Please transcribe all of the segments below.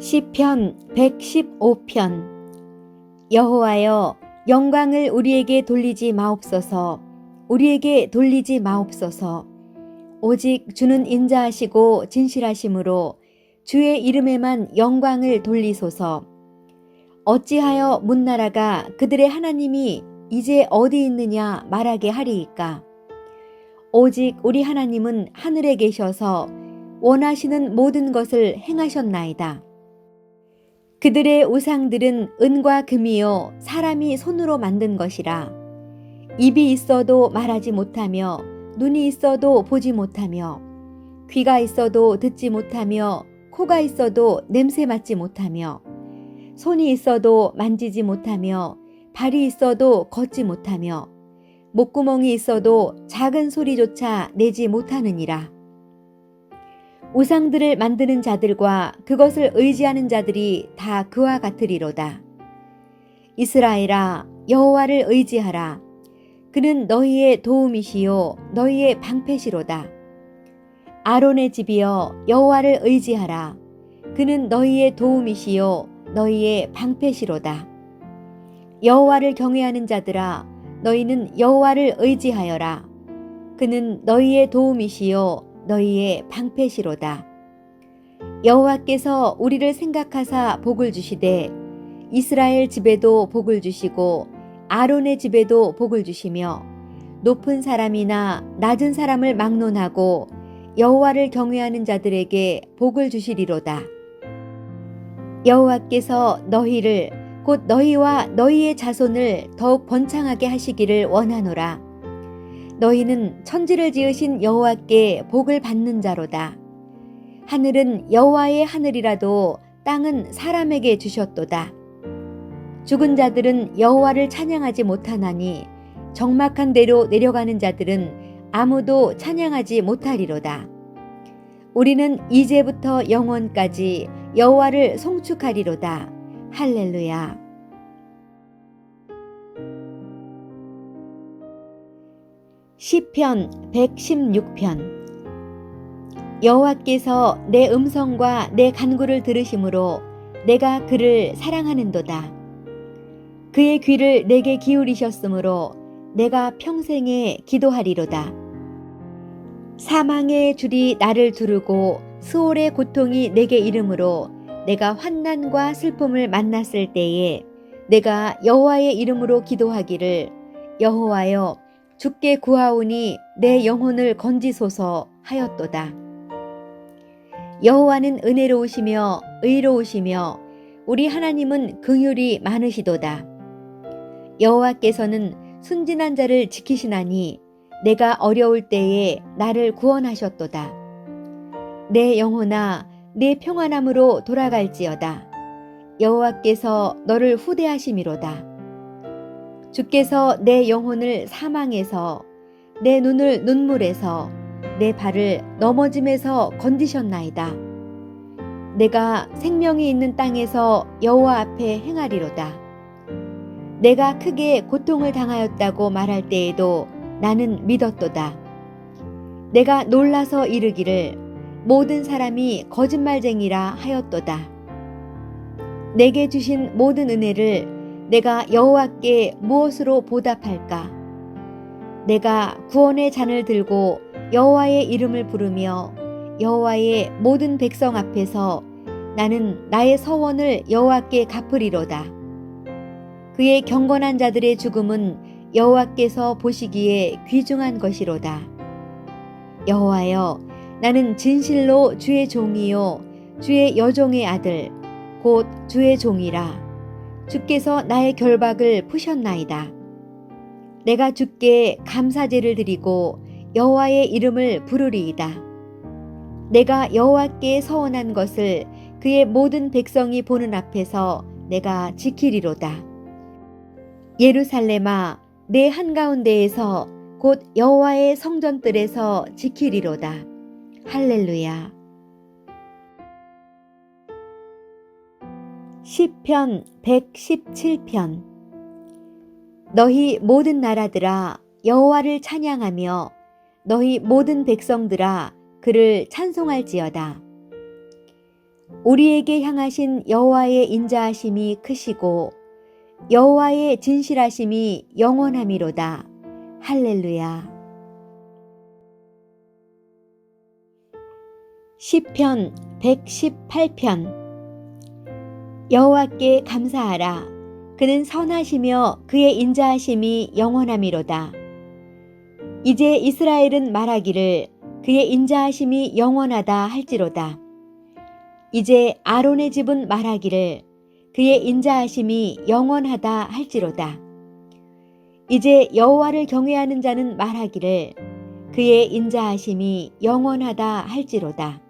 시편 115편. 여호와여 영광을 우리에게 돌리지 마옵소서. 우리에게 돌리지 마옵소서. 오직 주는 인자하시고 진실하심으로 주의 이름에만 영광을 돌리소서. 어찌하여 문나라가 그들의 하나님이 이제 어디 있느냐 말하게 하리이까? 오직 우리 하나님은 하늘에 계셔서 원하시는 모든 것을 행하셨나이다. 그들의 우상들은 은과 금이요 사람이 손으로 만든 것이라 입이 있어도 말하지 못하며 눈이 있어도 보지 못하며 귀가 있어도 듣지 못하며 코가 있어도 냄새 맡지 못하며 손이 있어도 만지지 못하며 발이 있어도 걷지 못하며 목구멍이 있어도 작은 소리조차 내지 못하느니라. 우상들을 만드는 자들과 그것을 의지하는 자들이 다 그와 같으리로다. 이스라엘아 여호와를 의지하라. 그는 너희의 도움이시요 너희의 방패시로다. 아론의 집이여 여호와를 의지하라. 그는 너희의 도움이시요 너희의 방패시로다. 여호와를 경외하는 자들아 너희는 여호와를 의지하여라. 그는 너희의 도움이시요 너희의 방패시로다. 여호와께서 우리를 생각하사 복을 주시되 이스라엘 집에도 복을 주시고 아론의 집에도 복을 주시며 높은 사람이나 낮은 사람을 막론하고 여호와를 경외하는 자들에게 복을 주시리로다. 여호와께서 너희를 곧 너희와 너희의 자손을 더욱 번창하게 하시기를 원하노라. 너희는 천지를 지으신 여호와께 복을 받는 자로다. 하늘은 여호와의 하늘이라도 땅은 사람에게 주셨도다. 죽은 자들은 여호와를 찬양하지 못하나니 적막한 데로 내려가는 자들은 아무도 찬양하지 못하리로다. 우리는 이제부터 영원까지 여호와를 송축하리로다. 할렐루야. 시편 116편 여호와께서 내 음성과 내 간구를 들으심으로 내가 그를 사랑하는도다. 그의 귀를 내게 기울이셨으므로 내가 평생에 기도하리로다. 사망의 줄이 나를 두르고 수월의 고통이 내게 이름으로 내가 환난과 슬픔을 만났을 때에 내가 여호와의 이름으로 기도하기를 여호와여 주께 구하오니 내 영혼을 건지소서 하였도다. 여호와는 은혜로우시며 의로우시며 우리 하나님은 긍휼이 많으시도다. 여호와께서는 순진한 자를 지키시나니 내가 어려울 때에 나를 구원하셨도다. 내 영혼아 내 평안함으로 돌아갈지어다. 여호와께서 너를 후대하심이로다. 주께서 내 영혼을 사망에서 내 눈을 눈물에서 내 발을 넘어짐에서 건지셨나이다. 내가 생명이 있는 땅에서 여호와 앞에 행하리로다. 내가 크게 고통을 당하였다고 말할 때에도 나는 믿었도다. 내가 놀라서 이르기를 모든 사람이 거짓말쟁이라 하였도다. 내게 주신 모든 은혜를 내가 여호와께 무엇으로 보답할까? 내가 구원의 잔을 들고 여호와의 이름을 부르며 여호와의 모든 백성 앞에서 나는 나의 서원을 여호와께 갚으리로다. 그의 경건한 자들의 죽음은 여호와께서 보시기에 귀중한 것이로다. 여호와여 나는 진실로 주의 종이요 주의 여종의 아들 곧 주의 종이라 주께서 나의 결박을 푸셨나이다. 내가 주께 감사제를 드리고 여호와의 이름을 부르리이다. 내가 여호와께 서원한 것을 그의 모든 백성이 보는 앞에서 내가 지키리로다. 예루살렘아 내 한가운데에서 곧 여호와의 성전들에서 지키리로다. 할렐루야. 시편 117편 너희 모든 나라들아 여호와를 찬양하며 너희 모든 백성들아 그를 찬송할지어다. 우리에게 향하신 여호와의 인자하심이 크시고 여호와의 진실하심이 영원함이로다. 할렐루야. 시편 118편 여호와께 감사하라. 그는 선하시며 그의 인자하심이 영원함이로다. 이제 이스라엘은 말하기를 그의 인자하심이 영원하다 할지로다. 이제 아론의 집은 말하기를 그의 인자하심이 영원하다 할지로다. 이제 여호와를 경외하는 자는 말하기를 그의 인자하심이 영원하다 할지로다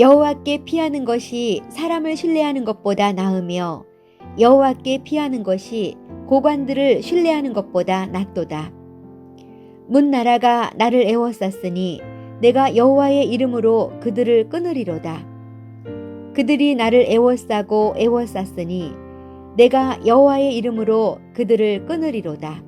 여호와께 피하는 것이 사람을 신뢰하는 것보다 나으며 여호와께 피하는 것이 고관들을 신뢰하는 것보다 낫도다. 문 나라가 나를 애워쌌으니 내가 여호와의 이름으로 그들을 끊으리로다. 그들이 나를 애워싸고 애워쌌으니 내가 여호와의 이름으로 그들을 끊으리로다.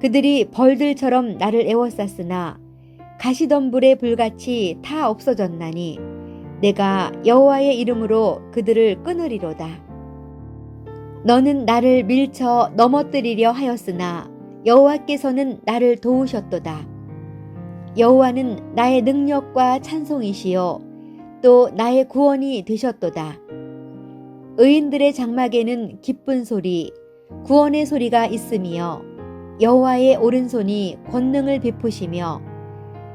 그들이 벌들처럼 나를 애워쌌으나 가시덤불의 불같이 다 없어졌나니 내가 여호와의 이름으로 그들을 끊으리로다. 너는 나를 밀쳐 넘어뜨리려 하였으나 여호와께서는 나를 도우셨도다. 여호와는 나의 능력과 찬송이시요 또 나의 구원이 되셨도다. 의인들의 장막에는 기쁜 소리, 구원의 소리가 있으며 여호와의 오른손이 권능을 베푸시며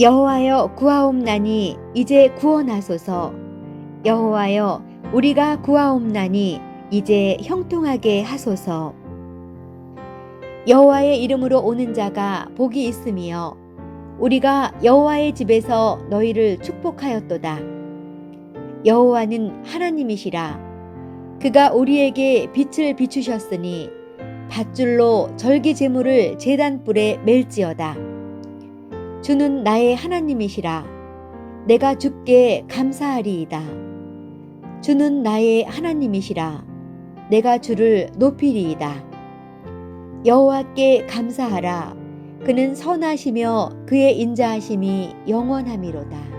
여호와여 구하옵나니 이제 구원하소서. 여호와여 우리가 구하옵나니 이제 형통하게 하소서. 여호와의 이름으로 오는 자가 복이 있으며 우리가 여호와의 집에서 너희를 축복하였도다. 여호와는 하나님이시라. 그가 우리에게 빛을 비추셨으니 밧줄로 절기 제물을 제단불에 멜지어다. 주는 나의 하나님이시라. 내가 주께 감사하리이다. 주는 나의 하나님이시라. 내가 주를 높이리이다. 여호와께 감사하라. 그는 선하시며 그의 인자하심이 영원함이로다.